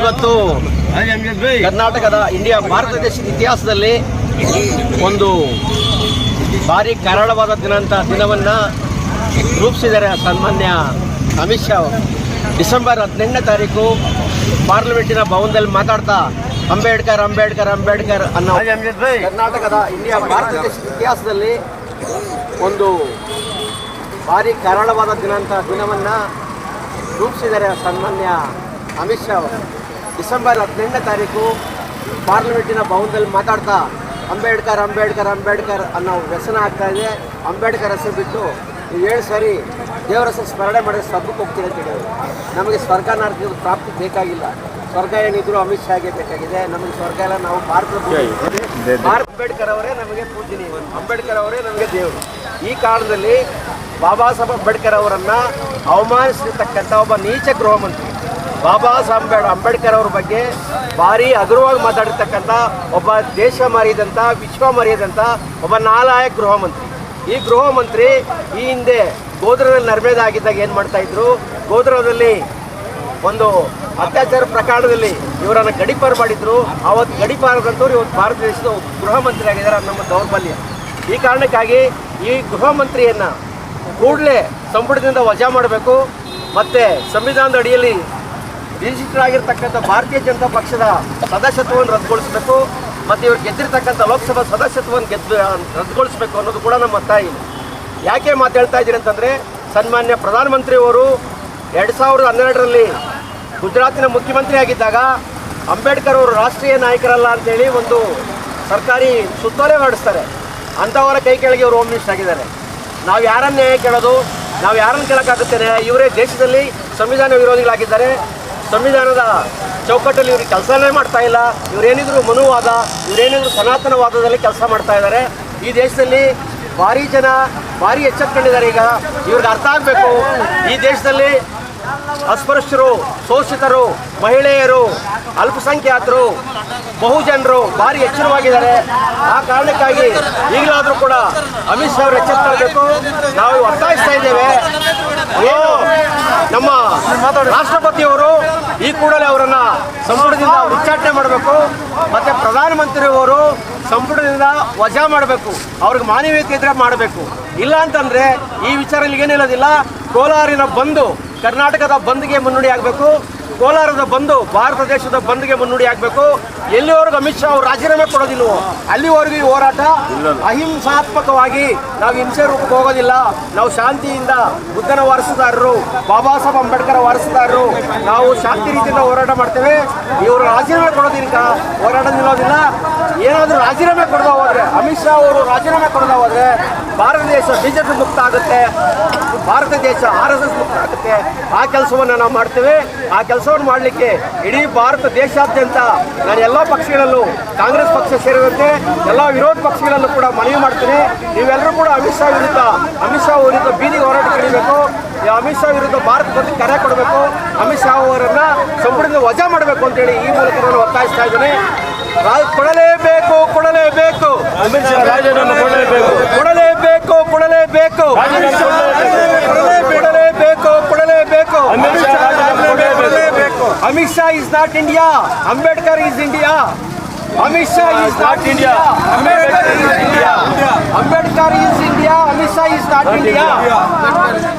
ಇವತ್ತು ಕರ್ನಾಟಕದ ಇಂಡಿಯಾ ಭಾರತ ದೇಶದ ಇತಿಹಾಸದಲ್ಲಿ ಒಂದು ಭಾರಿ ಕರಾಳವಾದ ದಿನಂತ ದಿನವನ್ನ ರೂಪಿಸಿದ್ದಾರೆ ಸನ್ಮಾನ್ಯ ಅಮಿತ್ ಶಾ ಡಿಸೆಂಬರ್ ಹದಿನೆಂಟನೇ ತಾರೀಕು ಪಾರ್ಲಿಮೆಂಟಿನ ಭವನದಲ್ಲಿ ಮಾತಾಡ್ತಾ ಅಂಬೇಡ್ಕರ್ ಅಂಬೇಡ್ಕರ್ ಅಂಬೇಡ್ಕರ್ ಅನ್ನೋ ಕರ್ನಾಟಕದ ಇಂಡಿಯಾ ಭಾರತ ದೇಶದ ಇತಿಹಾಸದಲ್ಲಿ ಒಂದು ಭಾರಿ ಕರಾಳವಾದ ದಿನಂತ ದಿನವನ್ನು ರೂಪಿಸಿದ್ದಾರೆ ಸನ್ಮಾನ್ಯ ಅಮಿತ್ ಶಾ ಅವರು ಡಿಸೆಂಬರ್ ಹದಿನೆಂಟನೇ ತಾರೀಕು ಪಾರ್ಲಿಮೆಂಟಿನ ಭವನದಲ್ಲಿ ಮಾತಾಡ್ತಾ ಅಂಬೇಡ್ಕರ್ ಅಂಬೇಡ್ಕರ್ ಅಂಬೇಡ್ಕರ್ ಅನ್ನೋ ವ್ಯಸನ ಆಗ್ತಾ ಇದೆ ಅಂಬೇಡ್ಕರ್ ಹೆಸರು ಬಿಟ್ಟು ನೀವು ಏಳು ಸಾರಿ ದೇವರ ಹೆಸರು ಸ್ಮರಣೆ ಮಾಡಿದ್ರೆ ಸ್ವರ್ಗಕ್ಕೆ ಹೋಗ್ತೀರಿ ಅಂತ ಹೇಳಿದ್ರು ನಮಗೆ ಸ್ವರ್ಗನಾರ್ಥ ಪ್ರಾಪ್ತಿ ಬೇಕಾಗಿಲ್ಲ ಸ್ವರ್ಗ ಏನಿದ್ರು ಅಮಿತ್ ಶಾಗೆ ಬೇಕಾಗಿದೆ ನಮಗೆ ಸ್ವರ್ಗ ಎಲ್ಲ ನಾವು ಭಾರತ ಅಂಬೇಡ್ಕರ್ ಅವರೇ ನಮಗೆ ಪೂಜನೀಯ ಅಂಬೇಡ್ಕರ್ ಅವರೇ ನಮಗೆ ದೇವರು ಈ ಕಾಲದಲ್ಲಿ ಬಾಬಾ ಸಾಹೇಬ್ ಅಂಬೇಡ್ಕರ್ ಅವರನ್ನು ಅವಮಾನಿಸಿರ್ತಕ್ಕಂಥ ಒಬ್ಬ ನೀಚ ಗೃಹವನ್ನು ಬಾಬಾ ಸಾಹೇಬ್ ಅಂಬೇಡ್ಕರ್ ಅವ್ರ ಬಗ್ಗೆ ಭಾರಿ ಹಗುರವಾಗಿ ಮಾತಾಡಿರ್ತಕ್ಕಂಥ ಒಬ್ಬ ದೇಶ ಮರೆಯದಂಥ ವಿಶ್ವ ಮರೆಯದಂಥ ಒಬ್ಬ ನಾಲಾಯಕ ಗೃಹ ಮಂತ್ರಿ ಈ ಗೃಹ ಮಂತ್ರಿ ಈ ಹಿಂದೆ ಗೋದ್ರದಲ್ಲಿ ನರ್ಮೇದ ಆಗಿದ್ದಾಗ ಏನು ಮಾಡ್ತಾಯಿದ್ರು ಗೋದ್ರದಲ್ಲಿ ಒಂದು ಅತ್ಯಾಚಾರ ಪ್ರಕರಣದಲ್ಲಿ ಇವರನ್ನು ಗಡಿಪಾರು ಮಾಡಿದ್ರು ಅವತ್ತು ಗಡಿಪಾರದಂಥವ್ರು ಇವತ್ತು ಭಾರತ ದೇಶದ ಗೃಹ ಮಂತ್ರಿ ಆಗಿದ್ದಾರೆ ನಮ್ಮ ದೌರ್ಬಲ್ಯ ಈ ಕಾರಣಕ್ಕಾಗಿ ಈ ಗೃಹ ಮಂತ್ರಿಯನ್ನು ಕೂಡಲೇ ಸಂಪುಟದಿಂದ ವಜಾ ಮಾಡಬೇಕು ಮತ್ತು ಸಂವಿಧಾನದ ಅಡಿಯಲ್ಲಿ ಆಗಿರ್ತಕ್ಕಂಥ ಭಾರತೀಯ ಜನತಾ ಪಕ್ಷದ ಸದಸ್ಯತ್ವವನ್ನು ರದ್ದುಗೊಳಿಸಬೇಕು ಮತ್ತು ಇವರು ಗೆದ್ದಿರ್ತಕ್ಕಂಥ ಲೋಕಸಭಾ ಸದಸ್ಯತ್ವವನ್ನು ಗೆದ್ದು ರದ್ದುಗೊಳಿಸಬೇಕು ಅನ್ನೋದು ಕೂಡ ನಮ್ಮ ತಾಯಿ ಯಾಕೆ ಮಾತಾಡ್ತಾ ಇದ್ದೀರಿ ಅಂತಂದರೆ ಸನ್ಮಾನ್ಯ ಪ್ರಧಾನಮಂತ್ರಿಯವರು ಎರಡು ಸಾವಿರದ ಹನ್ನೆರಡರಲ್ಲಿ ಗುಜರಾತಿನ ಮುಖ್ಯಮಂತ್ರಿ ಆಗಿದ್ದಾಗ ಅಂಬೇಡ್ಕರ್ ಅವರು ರಾಷ್ಟ್ರೀಯ ನಾಯಕರಲ್ಲ ಅಂತೇಳಿ ಒಂದು ಸರ್ಕಾರಿ ಸುತ್ತೋಲೆ ಹೊರಡಿಸ್ತಾರೆ ಅಂಥವರ ಕೈ ಕೆಳಗೆ ಅವರು ಹೋಮ್ ಮಿನಿಸ್ಟರ್ ಆಗಿದ್ದಾರೆ ನಾವು ಯಾರನ್ನೇ ಕೇಳೋದು ನಾವು ಯಾರನ್ನು ಕೇಳೋಕ್ಕಾಗುತ್ತೇನೆ ಇವರೇ ದೇಶದಲ್ಲಿ ಸಂವಿಧಾನ ವಿರೋಧಿಗಳಾಗಿದ್ದಾರೆ ಸಂವಿಧಾನದ ಚೌಕಟ್ಟಲ್ಲಿ ಇವ್ರಿಗೆ ಕೆಲಸನೇ ಮಾಡ್ತಾ ಇಲ್ಲ ಇವರೇನಿದ್ರು ಮನುವಾದ ಇವರೇನಿದ್ರು ಸನಾತನವಾದದಲ್ಲಿ ಕೆಲಸ ಮಾಡ್ತಾ ಇದ್ದಾರೆ ಈ ದೇಶದಲ್ಲಿ ಭಾರಿ ಜನ ಭಾರಿ ಎಚ್ಚೆತ್ಕೊಂಡಿದ್ದಾರೆ ಈಗ ಇವ್ರಿಗೆ ಅರ್ಥ ಆಗಬೇಕು ಈ ದೇಶದಲ್ಲಿ ಅಸ್ಪೃಶ್ಯರು ಶೋಷಿತರು ಮಹಿಳೆಯರು ಅಲ್ಪಸಂಖ್ಯಾತರು ಬಹುಜನರು ಭಾರಿ ಎಚ್ಚರವಾಗಿದ್ದಾರೆ ಆ ಕಾರಣಕ್ಕಾಗಿ ಈಗಲಾದರೂ ಕೂಡ ಅಮಿತ್ ಶಾ ಅವರು ಎಚ್ಚೆತ್ತರಬೇಕು ನಾವು ಒತ್ತಾಯಿಸ್ತಾ ಇದ್ದೇವೆ ನಮ್ಮ ರಾಷ್ಟ್ರಪತಿಯವರು ಈ ಕೂಡಲೇ ಅವರನ್ನು ಸಂಪುಟದಿಂದ ಉಚ್ಚಾಟನೆ ಮಾಡಬೇಕು ಮತ್ತು ಪ್ರಧಾನಮಂತ್ರಿಯವರು ಸಂಪುಟದಿಂದ ವಜಾ ಮಾಡಬೇಕು ಅವ್ರಿಗೆ ಮಾನವೀಯತೆ ಇದ್ರೆ ಮಾಡಬೇಕು ಇಲ್ಲ ಅಂತಂದರೆ ಈ ವಿಚಾರ ಏನಿಲ್ಲದಿಲ್ಲ ಕೋಲಾರಿನ ಬಂದು ಕರ್ನಾಟಕದ ಬಂದ್ಗೆ ಮುನ್ನುಡಿ ಆಗಬೇಕು ಕೋಲಾರದ ಬಂದು ಭಾರತ ದೇಶದ ಬಂದ್ಗೆ ಆಗಬೇಕು ಎಲ್ಲಿವರೆಗೂ ಅಮಿತ್ ಶಾ ಅವರು ರಾಜೀನಾಮೆ ಕೊಡೋದಿಲ್ಲವೋ ಅಲ್ಲಿವರೆಗೂ ಈ ಹೋರಾಟ ಅಹಿಂಸಾತ್ಮಕವಾಗಿ ನಾವು ಹಿಂಸೆ ರೂಪಕ್ಕೆ ಹೋಗೋದಿಲ್ಲ ನಾವು ಶಾಂತಿಯಿಂದ ಬುದ್ಧನ ವಾರಸುದಾರರು ಬಾಬಾ ಸಾಹೇಬ್ ಅಂಬೇಡ್ಕರ್ ವಾರಸುದಾರರು ನಾವು ಶಾಂತಿ ರೀತಿಯಿಂದ ಹೋರಾಟ ಮಾಡ್ತೇವೆ ಇವರು ರಾಜೀನಾಮೆ ಕೊಡೋದಿಲ್ಲ ಹೋರಾಟ ನಿಲ್ಲೋದಿಲ್ಲ ಏನಾದರೂ ರಾಜೀನಾಮೆ ಕೊಡ್ದಾ ಹೋದರೆ ಅಮಿತ್ ಶಾ ಅವರು ರಾಜೀನಾಮೆ ಕೊಡ್ದಾ ಹೋದ್ರೆ ಭಾರತ ದೇಶ ಬಿಜೆಪಿ ಮುಕ್ತ ಆಗುತ್ತೆ ಭಾರತ ದೇಶ ಆರ್ ಎಸ್ ಎಸ್ ಮುಕ್ತ ಆಗುತ್ತೆ ಆ ಕೆಲಸವನ್ನು ನಾವು ಮಾಡ್ತೇವೆ ಆ ಕೆಲಸ ಕೆಲಸವನ್ನು ಮಾಡಲಿಕ್ಕೆ ಇಡೀ ಭಾರತ ದೇಶಾದ್ಯಂತ ನಾನು ಎಲ್ಲ ಪಕ್ಷಗಳಲ್ಲೂ ಕಾಂಗ್ರೆಸ್ ಪಕ್ಷ ಸೇರಿದಂತೆ ಎಲ್ಲ ವಿರೋಧ ಪಕ್ಷಗಳಲ್ಲೂ ಕೂಡ ಮನವಿ ಮಾಡ್ತೀನಿ ನೀವೆಲ್ಲರೂ ಕೂಡ ಅಮಿತ್ ಶಾ ವಿರುದ್ಧ ಅಮಿತ್ ಶಾ ವಿರುದ್ಧ ಬೀದಿಗೆ ಹೋರಾಟ ಕಡಿಬೇಕು ಅಮಿತ್ ಶಾ ವಿರುದ್ಧ ಭಾರತ ಬಂದು ಕರೆ ಕೊಡಬೇಕು ಅಮಿತ್ ಶಾ ಅವರನ್ನು ಸಂಪುಟದಿಂದ ವಜಾ ಮಾಡಬೇಕು ಅಂತೇಳಿ ಈ ಮೂಲಕ ನಾನು ಒತ್ತಾಯಿಸ್ತಾ ಇದ್ದೀನಿ ಕೊಡಲೇಬೇಕು ಕೊಡಲೇಬೇಕು ಕೊಡಲೇಬೇಕು ಕೊಡಲೇಬೇಕು ಕೊಡಲೇಬೇಕು Not India. Ambedkar is India. Amit Shah is not India. Ambedkar is India. Ambedkar is India. Amit Shah is not India.